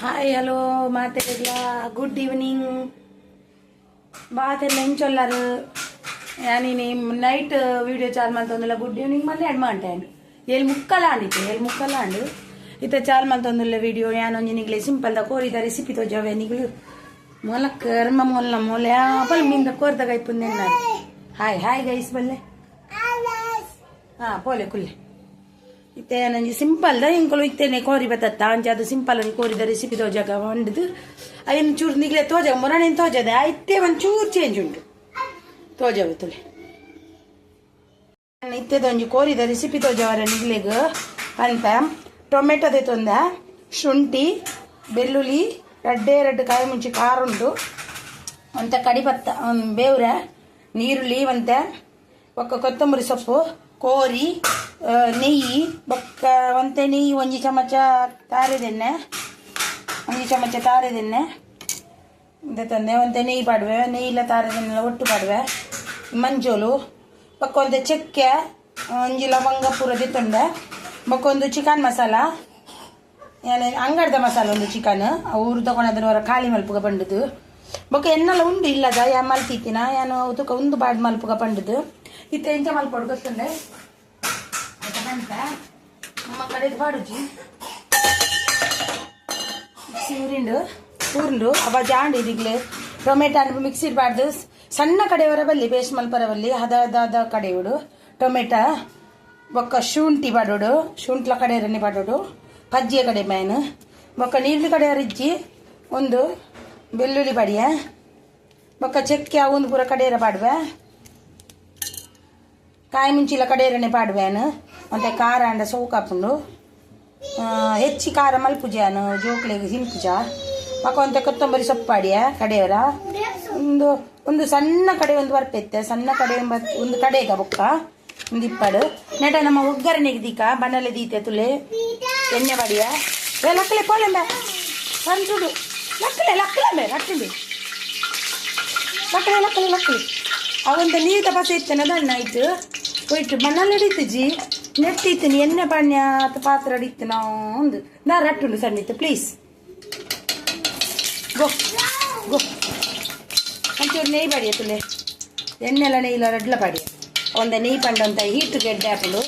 Hi hello மாத்திரிகளா good evening ಬಾತೆಲ್ಲ ಏನು ಚೊಲ್ಲಾರು? ಯಾನಿ ನೈಟ್ ವಿಡಿಯೋ ಚಾಲ್ ಮಂತೊಂದುಲ್ಲ ಗುಡ್ ಈವ್ನಿಂಗ್ ಮಲ್ಲ ಎಡ್ ಮಾಂಟ್ಯಾಂಡು ಎಲ್ಲಿ ಮುಕ್ಕಲ ಅಂಡಿತ್ತು ಎಲ್ಲಿ ಮುಕ್ಕಲ ಅಂಡು ಇತ್ತ ಚಾಲ್ ವಿಡಿಯೋ ವೀಡಿಯೋ ಯಾನೊಂಜಿ ನಿಗ್ಲೆ ಸಿಂಪಲ್ದ ಕೋರಿದ ರೆಸಿಪಿ ತೋಜಾವೆ ನಿಗ್ಲು. ಮೊಲ ಕರ್ಮ ಮೊಲ್ಲ ಮೊಲ ಯಾಪಲ್ ಮಿಂದ ಕೋರ್ದಾಗ ಇಪ್ಪಂದೆ ಹಾಯ್ ಹಾಯ್ ಗೈಸ್ ಬಲ್ಲೆ ಹಾ ಪೋಲೆ ಕುಲ್ಲೆ. ಇತ್ತೆ ನನಗೆ ಸಿಂಪಲ್ ದ ಇಂಕಲು ಇತ್ತೇನೆ, ಕೋರಿ ಬತ್ತ ಅಂಚೆ ಅದು ಸಿಂಪಲ್ ಅನ್ನು ಕೋರಿದ ರೆಸಿಪಿ ತೋಜಾಗ ಹೊಂಡದು ಅದನ್ನು ಚೂರು ನಿಗ್ಲೆ ತೋಜ ಮೊರಣೆ ತೋಜದೆ. ಐತೆ ಒಂದು ಚೂರು ಚೇಂಜ್ ಉಂಟು. ತೋಜವೆ ತುಲೆ. ಇತ್ತದೊಂಜಿ ಕೋರಿದ ರೆಸಿಪಿ ತೋಜವರ ನಿಗ್ಲೆಗ. ಅಂತ, ಟೊಮೆಟೊ ತೊಂದ. ಶುಂಠಿ, ಬೆಳ್ಳುಳ್ಳಿ, ರಡ್ಡೆ ರಡ್ಡು ಕಾಯಿ ಮುಂಚೆ ಖಾರ ಉಂಟು. ಅಂತ ಕಡಿಪತ್ತ ಬೇವ್ರೆ, ನೀರುಳ್ಳಿ ಅಂತ ಒಕ್ಕ ಕೊತ್ತಂಬರಿ ಸೊಪ್ಪು, ಕೋರಿ ನೆಯ್ಯಿ, ಬೊಕ್ಕ, ಒಂತೆ ನೆಯ್ಯಿ, ಒಂಜಿ ಚಮಚ ತಾರೆದೆನ್ನೆ ಒಂಜಿ ಚಮಚ ತಾರೆದೆನ್ನೆ ಇಂದ ತಂದೆ, ಒಂತೆ ನೆಯ್ಯಿ ಪಾಡುವೆ. ನೆಯ್ಯಿಲ್ಲ ತಾರೆದೆಣ್ಣೆಲ್ಲ ಒಟ್ಟು ಪಾಡುವೆ. ಮಂಜೋಲು. ಬೊಕ್ಕ ಒಂತೆ ಚಕ್ಕೆ, ಒಂಜಿ ಲವಂಗ ಪೂರ ದಿತ್ತುಂಡೆ. ಬೊಕ್ಕ ಒಂದು ಚಿಕನ್ ಮಸಾಲ. ಅಂಗಡದ ಮಸಾಲ ಒಂದು ಚಿಕನ್. ಊರು ತಗೊಂಡದ್ರ ಹೊರ ಖಾಲಿ ಮಲ್ಪುಗ ಪಂಡದು. ಬೊಕ್ಕ ಎನ್ನೆಲ್ಲ ಉಂಡು ಇಲ್ಲದ, ಯಾ ಮಲ್ತಿತ್ತಿನ. ಯಾನು ತೂಕ ಒಂದು ಬಾಡ್ ಮಲ್ಪುಗ ಪಂಡದು. ಇತ್ತ ಎಂಚ ಮಲ್ಪೊಡು ಬಂತ ನಮ್ಮ ಪಾಡುಜಿ ಮಿಕ್ಸಿ ಅವ ಜಾಂಡಿ ಇದಿಗ್ಲೆ ಟೊಮೆಟೊ ಅನ್ನು ಮಿಕ್ಸಿ ಬಾರ್ದು ಸಣ್ಣ ಕಡೆಯವರ ಬಲ್ಲಿ ಪೇಸ್ಟ್ ಮಲ್ಪರ ಬಲ್ಲಿ, ಹದ ಹದ ಹದ ಇಡು. ಟೊಮೆಟೊ, ಬೊಕ್ಕ ಶುಂಠಿ ಬಾಡೋಡು, ಶುಂಠ್ಲ ಕಡೆ ರನ್ನಿ ಬಾಡೋಡು. ಪಜ್ಜಿಯ ಕಡೆ ಮೇನ್ ಬೊಕ್ಕ ನೀರ್ಲಿ ಕಡೆ ಅರಿಜ್ಜಿ ಒಂದು ಬೆಳ್ಳುಳ್ಳಿ ಬಡಿಯ. ಬೊಕ್ಕ ಚಕ್ಕೆ ಒಂದು ಪೂರ ಕಡೆಯರ ಪಾಡುವೆ ಕಾಯಿ ಮುಂಚಿಲ ಕಡೆಯರನೆ ಪಾಡುವೆನು ಮತ್ತೆ ಖಾರ ಅಂಡ ಸೌಕಾಪುಂಡು ಹೆಚ್ಚಿ ಖಾರ ಮಲ್ಪುಜಾನು ಜೋಕ್ಲೆಗೆ ಹಿಂಪುಜ ಮಕ್ಕ ಒಂತೆ ಕೊತ್ತಂಬರಿ ಸೊಪ್ಪಾಡಿಯ ಕಡೆಯವರ ಒಂದು ಒಂದು ಸಣ್ಣ ಕಡೆ ಒಂದು ಬರ್ಪೆತ್ತೆ, ಸಣ್ಣ ಕಡೆ ಒಂದು ಕಡೆಗ ಬೊಕ್ಕ, ಒಂದು ಇಪ್ಪಡು. ನೆಟ ನಮ್ಮ ಒಗ್ಗರಣೆಗೆ ದೀಕ, ಬಣ್ಣಲೆ ದೀತೆ ತುಲೆ. ಎಣ್ಣೆ ಬಡಿಯ? ಏ ಲಕ್ಕಲೆ ಸಂಜುಡು. ಲಕ್ಕಲೆ ಲಕ್ಕಲೆಂಬೆ ಲಕ್ಕಲೆ ಲಕ್ಕಲೆ ಲಕ್ಕಲೆ ಲಕ್ಕಲಿ ಅವಂತ ನೀತ ಬಸ ಇತ್ತನ ದಣ್ಣ ಆಯ್ತು ಹೋಯ್ತು ಮಣ್ಣಲ್ಲಿ ಹಿಡಿತು ಜಿ ನೆಟ್ಟಿತ್ತು ನೀ ಎಣ್ಣೆ ಬಣ್ಣ ಅಥವಾ ಪಾತ್ರ ಹಿಡಿತ್ತು ನಾವು ಒಂದು. ನಾ ರಟ್ಟುಂಡು ಸಣ್ಣಿತ್ತು ಪ್ಲೀಸ್ ಗೋ ಗೋ. ಒಂಚೂರು ನೆಯ್ ಬಡಿಯ ತುಲೆ ಎಣ್ಣೆಲ್ಲ ರಡ್ಲ ಬಡಿಯ ಒಂದು ನೆಯ್ ಪಂಡಂತ ಹೀಟು ಗೆಡ್ಡೆ ಹಾಕಲು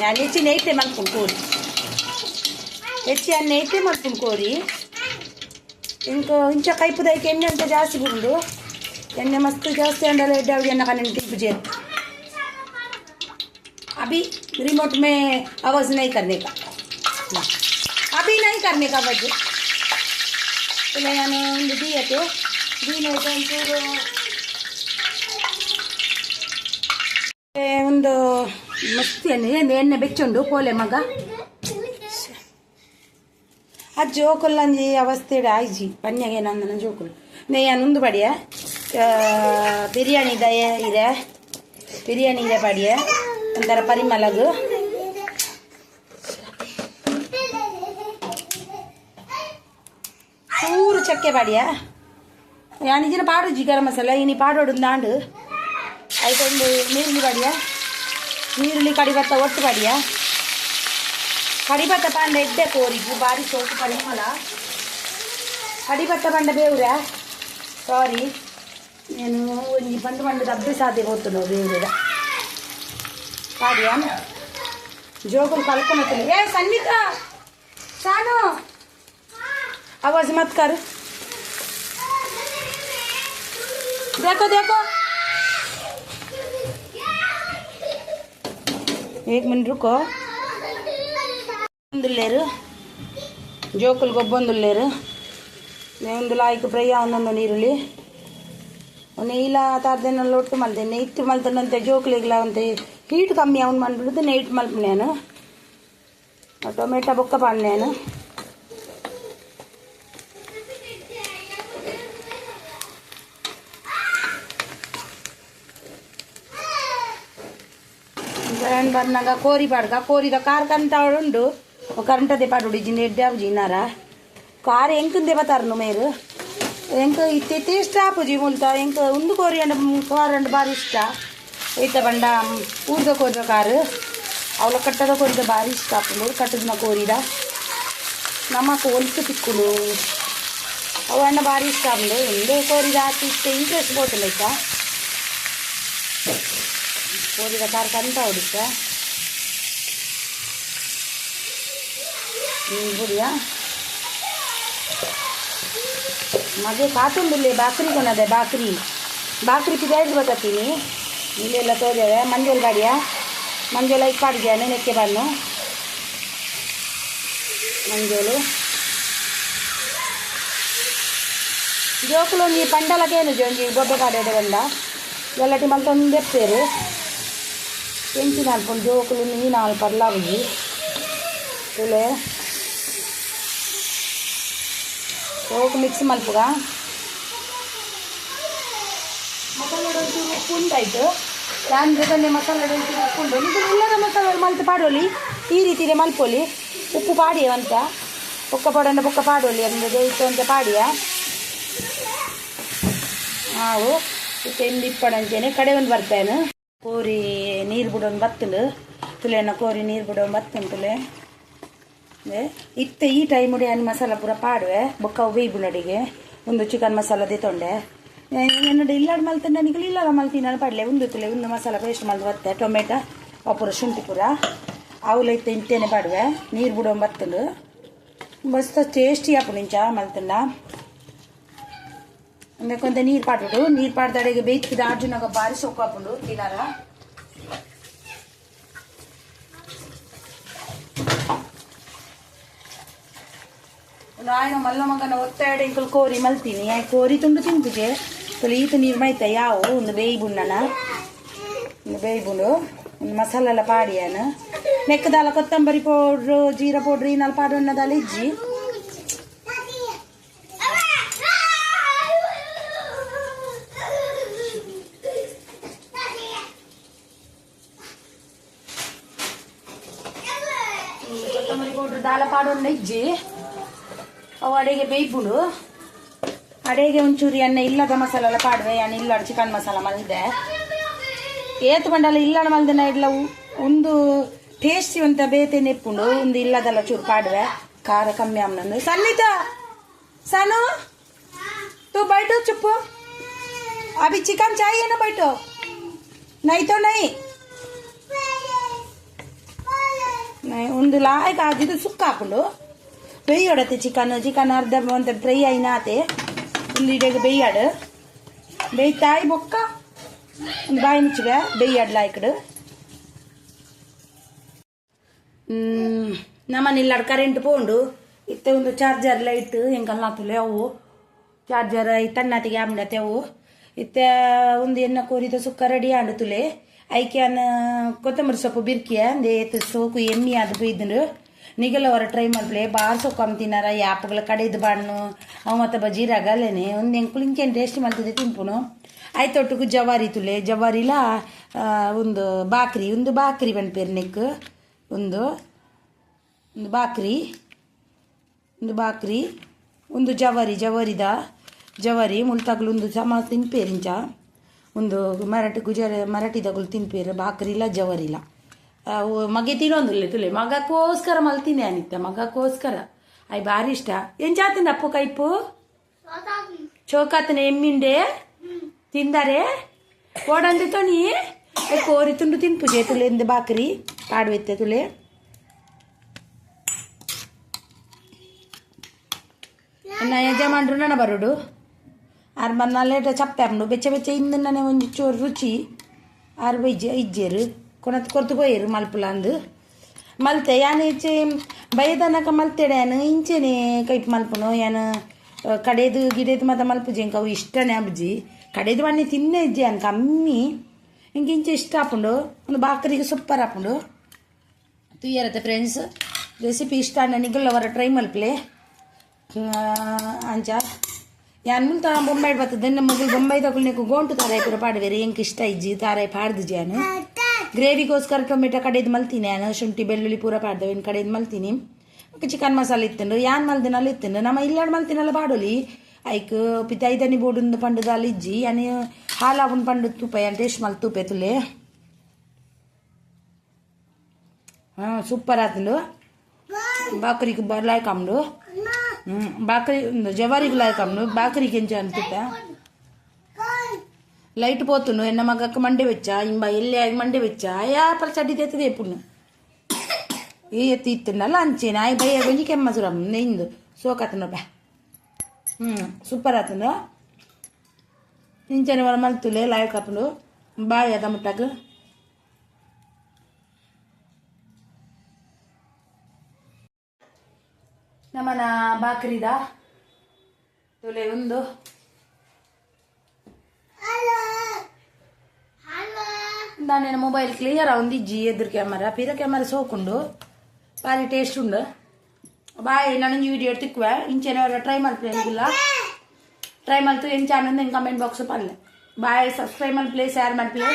ನಾನು ಹೆಚ್ಚಿ ನೆಯ್ತೆ ಮಲ್ಕೊಂಡು ಕೋರಿ. ಹೆಚ್ಚಿ ಅನ್ನ ನೆಯ್ತೆ ಮಲ್ಕೊಂಡು ಕೋರಿ. ಇಂಕ ಇಂಚ ಕೈಪುದೈಕೆ ಎಣ್ಣೆ ಅಂತ ಜಾಸ್ತಿ ಬಿಡು ಎಣ್ಣೆ ಮಸ್ತ್ ಜಾಸ್ತಿ ಅಂಡಲ್ಲ ಎಡ್ಡೆ ಅವಿ ಎಣ್ಣೆ ಕಣ್ಣು टिप जे अभी रिमोट में आवाज नहीं करने का ना। अभी नहीं करने का आवाज ಇಲ್ಲ ನಾನು ಒಂದು ದೀಯತೆ ದೀನ ಒಂಚೂರು ಏ, ಒಂದು ಮಸ್ತ್ ಎಣ್ಣೆ ಏನು ಎಣ್ಣೆ ಬೆಚ್ಚುಂಡು ಪೋಲೆ ಮಗ ಆ ಜೋಕುಲ್ಲಂಜಿ ಅವಸ್ಥೆ ಆಯ್ಜಿ ಪನ್ಯಾಗೆ ನನ್ನ ಜೋಕುಲು ನೇಯ ನುಂದು ಪಡಿಯ ಬಿರಿಯಾನಿ ದಯ ಇದೆ ಬಿರಿಯಾನಿ ಇದೆ ಪಡಿಯ ಒಂಥರ ಪರಿಮಳಗು ಚೂರು ಚಕ್ಕೆ ಪಾಡಿಯ ಯಾನಿಜಿನ ಪಾಡುಜಿ ಗರಂ ಮಸಾಲ ಇನಿ ಪಾಡೋಡು ದಾಂಡು ಆಯ್ತೊಂದು ನೀರುಳ್ಳಿ ಪಾಡಿಯ ನೀರುಳ್ಳಿ ಕಡಿಬತ್ತ ಒಟ್ಟು ಪಾಡಿಯ ಕಡಿಬತ್ತ ಪಂಡ ಎಡ್ಡೆ ಕೋರಿಗು ಬಾರಿ ಸೋಕು ಪರಿಮಳ ಕಡಿಬತ್ತ ಪಂಡ ಬೇವ್ರ ಸಾರಿ నేను ఈ పండు పండు డబ్బు సాధిపోతున్నావు దేవుడ పాడియా జోకులు కలుపుకున్నట్టు ఏ సన్నిత సాను आवाज मत कर देखो देखो एक मिनट रुको లేరు జోకులు గొబ్బొందులు లేరు ಒಂದು ಲಾಯ್ಕ್ ಫ್ರೈ ಒಂದೊಂದು ನೀರುಳ್ಳಿ ನೀಲ ತಾರ್ದೆನೆಲ್ಲ ಒಟ್ಟು ನೈಟ್ ಇತ್ತು ಮಲ್ತನಂತೆ ಜೋಕ್ಲಿಗ್ಲ ಅಂತೆ ಹೀಟ್ ಕಮ್ಮಿ ಅವ್ನು ಮಾಡ್ಬಿಡುದು ನೈಟ್ ಮಲ್ಪನೇನು ಟೊಮೆಟೊ ಬೊಕ್ಕ ಪಾಡ್ನೇನು ಬ್ರ್ಯಾಂಡ್ ಬರ್ನಾಗ ಕೋರಿ ಪಾಡ್ಕ ಕೋರಿದ ಕಾರ್ ಕಂತ ಉಂಡು ಕರೆಂಟದೇ ಪಾಡು ಜಿನ್ ಎಡ್ಡೆ ಅವು ಜಿನ್ನಾರ ಕಾರ್ ಎಂಕಂದೆ ಬತ್ತಾರನು ಮೇರು ಎಂಕ ಇತ್ತೆ ಇಷ್ಟ ಆಪುಜಿ ಮುಲ್ತ ಎಂಕ ಉಂದು ಕೋರಿ ಅಂಡ ಕಾರ್ ಅಂಡ ಬಾರಿ ಇಷ್ಟ ಐತ ಬಂಡ ಊರ್ದ ಕೋರಿದ ಕಾರು ಅವಳ ಕಟ್ಟದ ಕೋರಿದ ಬಾರಿ ಇಷ್ಟ ಆಪುಂಡು ಕಟ್ಟದ ಕೋರಿದ ನಮಕ್ ಹೊಲ್ಸು ತಿಕ್ಕುಲು ಅವಣ್ಣ ಭಾರಿ ಇಷ್ಟ ಆಮೇಲೆ ಒಂದು ಕೋರಿದ ಹಾಕಿ ಇಷ್ಟ ಇಂಟ್ರೆಸ್ಟ್ ಬೋತಲ್ಲ ಈಗ ಕೋರಿದ ಕಾರ್ ಕಂತ ಹೊಡಿತ ಬುಡಿಯಾ ಮದುವೆ ಕಾತುಂಬಿಲ್ಲಿ ಬಾಕ್ರಿಗೆ ಕೊನದೆ ಬಾಕ್ರಿ ಬಾಕ್ರಿ ಪಿದಾಯ್ದು ಬತ್ತೀನಿ ಇಲ್ಲೆಲ್ಲ ತೋದೇವೆ ಮಂಜಲ್ ಬಾಡಿಯ ಮಂಜೂಲ ಇಕ್ಕಾಡಿದ್ಯಾ ನೆನೆಕ್ಕೆ ಬಣ್ಣು ಮಂಜೂಲು ಜೋಕುಲೊಂದು ಪಂಡಲಗೇನು ಜೊಂಜಿ ಗೊಬ್ಬೆ ಕಾಡೇದೆ ಬಂದ ಎಲ್ಲಟಿ ಮಲ್ತೊಂದು ಎಪ್ಪೇರು ಎಂಚಿನ ಅಲ್ಪೊಂದು ಜೋಕುಲು ನೀನು ಅಲ್ಪರ್ಲಾಗಿ ತುಲೆ ಸೋಕು ಮಿಕ್ಸ್ ಮಲ್ಪುಗ ಮಸಾಲೆ ಒಂಚೂರು ಉಪ್ಪು ಉಂಟಾಯ್ತು. ನಾನು ಜೊತೆ ಮಸಾಲೆ ಒಂಚೂರು ಉಪ್ಪುಂಡು ಇದು ಎಲ್ಲರ ಮಸಾಲೆ ಮಲ್ತು ಪಾಡೋಲಿ ಈ ರೀತಿಲೇ ಮಲ್ಪೋಲಿ ಉಪ್ಪು ಪಾಡಿಯ ಅಂತ? ಬೊಕ್ಕ ಪಡಂಡ ಬೊಕ್ಕ ಪಾಡೋಲಿ ಅಂದರೆ ದೇವಿತ್ತು ಅಂತ ಪಾಡಿಯ? ನಾವು ತೆಂದು ಇಪ್ಪಡಂಚೇನೆ ಕಡೆ ಒಂದು ಬರ್ತೇನೆ. ಕೋರಿ ನೀರು ಬಿಡೋನು ಬತ್ತಲು ತುಲೆನ ಕೋರಿ ನೀರು ಬಿಡೋನು ಬತ್ತುಂಟುಲೆ ಇತ್ತೆ ಈ ಟೈಮ್ ಏನು ಮಸಾಲ ಪೂರ ಪಾಡುವೆ, ಬೊಕ್ಕ ಬೇಯ್ಬು ನಡಿಗೆ. ಒಂದು ಚಿಕನ್ ಮಸಾಲ ದೆತ್ತೊಂಡೆ ಎನ್ನಡೆ ಇಲ್ಲಾಡ್ ಮಲ್ತ ನನಗೆ ಇಲ್ಲ ಮಲ್ತಿ ನಾನು ಪಾಡ್ಲೆ. ಒಂದು ಇತ್ತಲೆ ಒಂದು ಮಸಾಲ ಪೇಸ್ಟ್ ಮಲ್ದು ಬತ್ತೆ, ಟೊಮೆಟೊ ಅಪೂರ ಶುಂಠಿ ಪೂರ. ಆವುಲ ಇತ್ತೆ ಇಂತೇನೆ ಪಾಡುವೆ, ನೀರು ಬಿಡೋ ಬತ್ತಂದು ಮಸ್ತ್ ಟೇಸ್ಟಿ ಹಾಕು ನಿಂಚ ಮಲ್ತಂಡ కొంత ನೀರು పాడు ನೀರು పాడతాడే బెయిచ్కి దార్జునగా ಬಾರಿ సొక్కు అప్పుడు ತಿನ್ನಾರ ನಾಯನ ಮಲ್ಲ ಮಗನ ಒತ್ತಾಡ ಇಂಕಲ್ ಕೋರಿ ಮಲ್ತೀನಿ ಕೋರಿ ತುಂಡು ತಿಂತಿಗೆ ತಲೆ ಈತ ನೀರು ಮೈತ ಯಾವ ಒಂದು ಬೇಯಿ ಬುಣ್ಣನ ಒಂದು ಬೇಯಿ ಬುಂಡು ಒಂದು ಮಸಾಲೆಲ್ಲ ಪಾಡಿಯಾನ ನೆಕ್ಕದಾಲ ಕೊತ್ತಂಬರಿ ಪೌಡ್ರು ಜೀರಾ ಪೌಡ್ರು ಈ ನಾಲ್ ಪಾಡು ಅನ್ನದಾಲ ಇಜ್ಜಿ ಕೊತ್ತಂಬರಿ ಪೌಡ್ರು ದಾಲ ಪಾಡು ಇಜ್ಜಿ ಅವು ಅಡೆಗೆ ಬೇಯ್ಬುಡು ಅಡೆಗೆ ಒಂಚೂರಿ ಅನ್ನ ಇಲ್ಲದ ಮಸಾಲೆಲ್ಲ ಪಾಡುವೆ ಅಣ್ಣ ಇಲ್ಲಾಡ ಚಿಕನ್ ಮಸಾಲ ಮಲ್ದೆ. ಏತ್ ಬಂಡಲ್ಲ ಇಲ್ಲಾಡ ಮಲ್ದನ ಇಲ್ಲ ಒಂದು ಟೇಸ್ಟಿ ಅಂತ ಬೇತೆ ನೆಪ್ಪುಂಡು ಒಂದು ಇಲ್ಲದಲ್ಲ ಚೂರು ಪಾಡುವೆ ಖಾರ ಕಮ್ಮಿ ಆಮ್ನಂದು ಸನ್ನಿತ! ಸನು! ತು ಬೈಟು, ಚುಪ್ಪು. ಅಭಿ ಚಿಕನ್ ಚಾಯ್ ಏನು ಬೈಟು. ನೈತೋ ನೈ. ಒಂದು ಲಾಯ್ಕ್ ಆಗಿದ್ದು ಸುಕ್ಕ ಹಾಕೊಂಡು ಬೇಯೋಡತ್ತೆ ಚಿಕನ್ ಚಿಕನ್ ಅರ್ಧ ಒಂದು ಫ್ರೈ ಆಯ್ನಾತೆ ಉಳ್ಳಿಡೆಗೆ ಬೇಯಾಡು. ಬೇಯ್ತಾಯಿ ಬೊಕ್ಕ. ಬಾಯಿ ಮುಚ್ಚಿಗೆ ಬೇಯಾಡ್ ಲಾಯ್ಕಡು. ನಮ್ಮನಿಲ್ಲಾಡು ಕರೆಂಟ್ ಪೋಂಡು. ಇತ್ತೆ ಒಂದು ಚಾರ್ಜರ್ ಲೈಟ್ ಹೆಂಗಲ್ಲ ಅವು. ಚಾರ್ಜರ್ ತಣ್ಣತಿಗೆ ಆಮ್ಡತೆ ಅವು. ಇತ್ತೆ ಒಂದು ಎಣ್ಣ ಕೋರಿದ ಸುಕ್ಕ ರೆಡಿ ಆಂಡು ಐಕ್ಯಾನ ಕೊತ್ತಂಬರಿ ಸೊಪ್ಪು ಬಿರ್ಕಿಯ ಅಂದೆ ಸೋಕು ಎಮ್ಮಿ ಅದು ಬೈದ್ರು ನಿಗಲ ಅವರ ಟ್ರೈ ಮಾಡ್ಲೆ ಬಾರ್ ಸೊಕ್ಕು ತಿನ್ನಾರ ಯಾಪಗಳ ಕಡೆದು ಬಣ್ಣು ಅವು ಮತ್ತೆ ಬಜೀರ್ ಆಗಲ್ಲೇನೆ ಒಂದು ಎಂಕುಲು ಇಂಕೇನು ಟೇಸ್ಟ್ ಮಾಡ್ತಿದ್ದೆ ತಿನ್ಪುನು. ಒಟ್ಟಿಗೆ ಜವಾರಿ ತುಲೆ, ಜವಾರಿಲ ಒಂದು ಬಾಕ್ರಿ ಒಂದು ಬಾಕ್ರಿ ಪೇರ್ ನೆಕ್ ಒಂದು ಒಂದು ಬಾಕ್ರಿ ಒಂದು ಬಾಕ್ರಿ, ಒಂದು ಜವಾರಿ, ಜವಾರಿದ, ಜವಾರಿ, ಮುಳ್ತಾಗ್ಲು ಒಂದು ಸಮ ತಿನ್ಪೇರಿಂಚ ಒಂದು ಮರಾಠಿ ಗುಜರ ಮರಾಠಿದಾಗಲು ತಿನ್ಪೇರು ಬಾಕ್ರಿಲ್ಲ ಜವರಿಲ್ಲ ಅವು ಮಗೆ ತಿನ್ನೊಂದಿಲ್ಲ ತುಲೆ ಮಗಕ್ಕೋಸ್ಕರ ಮಲ್ತೀನಿ ಅನಿತ ಮಗಕ್ಕೋಸ್ಕರ. ಅಯ್ ಭಾರಿ ಇಷ್ಟ. ಏನ್ ಜಾತಿಂದ ಅಪ್ಪು, ಕೈಪು? ಚೌಕಾತನ ಎಮ್ಮಿಂಡೆ? ತಿಂದಾರೆ? ಓಡಂದೆ ತೊನಿ ಕೋರಿ ತುಂಡು ತಿನ್ಪುಜೆ ತುಲೆ ಎಂದ ಬಾಕ್ರಿ. ಪಾಡುವೆತ್ತೆ, ತುಲೆ. ನನ್ನ ಯಜಮಾನ್ರು ನನ್ನ ಬರೋಡು. ಆರು ಬಂದಾಲೇಟ ಚಪ್ಪಾಮ್ಡು ಬೆಚ್ಚ ಬೆಚ್ಚ ಇಂದನೇ ಒಂದು ಚೂರು ರುಚಿ. ಆರು ಬೈಜೆ ಇಜ್ಜೇರು కొనత కొరతపోయారు మలుపులందు మలితే యానిచ్చి భయదనక మలితేడాను ఇంచేనే కైపు మలుపును యాను ಕಡೆದು ಗಿಡೇದು ಮತ್ತು ಮಲ್ಪುಜಿ ಇಂಕ ಅವು ಇಷ್ಟನೇ ಅಬ್ಜಿ ಕಡೆದು ಬಣ್ಣೆ ತಿನ್ನೇ ಇಜ್ಜಿ ಅನ್ಕ ಅಮ್ಮಿ ಹಿಂಗೆ ಇಂಚೆ ಇಷ್ಟ ಹಾಕೊಂಡು ಒಂದು ಬಾಕರಿಗೆ ಸೊಪ್ಪರ್ ಹಾಕೊಂಡು ತುಯ್ಯರತ್ತೆ ಫ್ರೆಂಡ್ಸ್ ರೆಸಿಪಿ ಇಷ್ಟ ನನಗೆಲ್ಲವರ ಟ್ರೈ ಮಲ್ಪಲೆ ಅಂಚ ಯಾನ್ ಮುಂತ ಬೊಂಬಾಯಿ ಬರ್ತದೆ ನನ್ನ ಮಗಳು ಬೊಂಬಾಯಿ ತಗೊಳ್ಳಿ ಗೋಂಟು ತಾರಾಯಿ ಪೂರ ಪಾಡುವೆರಿ ಹೆಂಗೆ ಇಷ್ಟ ಇಜ್ಜಿ ತಾರಾಯಿ ಪಾಡ್ದಿಜ್ಜಿ ನಾನು ಗ್ರೇವಿಗೋಸ್ಕರ ಟೊಮೆಟೊ ಕಡೆದು ಮಲ್ತೀನಿ. ನಾನು ಶುಂಠಿ, ಬೆಳ್ಳುಳ್ಳಿ ಪೂರ ಪಾಡ್ದವ. ಇನ್ನು ಕಡೆದು ಮಲ್ತೀನಿ. ಚಿಕನ್ ಮಸಾಲೆ ಇತ್ತಂಡು ಯಾನ್ ಮಲ್ದಿನಲ್ಲಿ ಇತ್ತಂಡು ನಮ್ಮ ಇಲ್ಲಾಡ್ ಮಲ್ತಿನಲ್ಲ ಬಾಡೋಲಿ. ಐಕ್, ಪಿತ ಐದನಿ ಬೋಡುಂದು ಪಂಡು ದಾಲ್ ಇಜ್ಜಿ. ಹಾಲು ಹಾಲಾವುನ್ ಪಂಡು ತುಪ್ಪ ಅಂತ ಎಷ್ಟು ಮಲ್ ತುಪ್ಪ ತುಲೆ ಹಾಂ ಸೂಪರ್ ಆತಂಡು. ಬಾಕರಿಗೆ ಬರ್ಲಾಯ್ ಕಮ್ಡು ಹ್ಮ್, ಬಾಕರಿ ಜವಾರಿಗೆ ಲಾಯ್ಕಂಡು. ಬಾಕರಿಗೆ ಎಂಚ ಅಂತಿತ್ತ ಲೈಟ್ ಪೋತುನು ಎನ್ನ ಮಗಕ್ಕ ಮಂಡೆ ವೆಚ್ಚ ಇಂಬ ಎಲ್ಲಿ ಆಗಿ ಮಂಡಿ ವೆಚ್ಚ ಯಾ ಪರ ಚಡ್ಡಿ ತೇತದೆ ಪುಣ್ಯ ಈ ಎತ್ತಿ ಇತ್ತಲ್ಲ ಅಂಚೆ ನಾಯಿ ಬೈ ಅಗೊಂಜಿ ಕೆಮ್ಮ ಸುರ ನಿಂದು ಸೋಕಾತನ ಬ್ಯಾ ಹ್ಞೂ ಸೂಪರ್ ಆತನ ಇಂಚನೆ ಬರ ಮಲ್ತುಲೆ ಲಾಯ್ ಕಪ್ಪಲು ಬಾಯಿ ಅದ ನಮನ ನಮ್ಮನ ಬಾಕ್ರಿದ ತುಲೆ ಒಂದು ನಾನು ಮೊಬೈಲ್ ಕ್ಲಿಯರ್ ಒಂದು ಇಜ್ಜಿ ಎದುರು ಕ್ಯಾಮರಾ ಪಿರ ಕ್ಯಾಮರಾ ಸೋಕುಂಡು ಭಾರಿ ಟೇಸ್ಟ್ ಉಂಡು ಬಾಯ್ ನಾನು ವಿಡಿಯೋ ತಿಕ್ಕುವೆ ಇಂಚೆನವರ ಟ್ರೈ ಮಾಡ್ತಿಲ್ಲ ಟ್ರೈ ಮಾಡ್ತು ಏನು ಚಾನಲ್ ಕಮೆಂಟ್ ಬಾಕ್ಸ್ ಪನ್ಲೆ ಬಾಯ್ ಸಬ್ಸ್ಕ್ರೈಬ್ ಮಾಡಿ ಪ್ಲೇ ಶೇರ್ ಮಾಡಿ ಪ್ಲೇ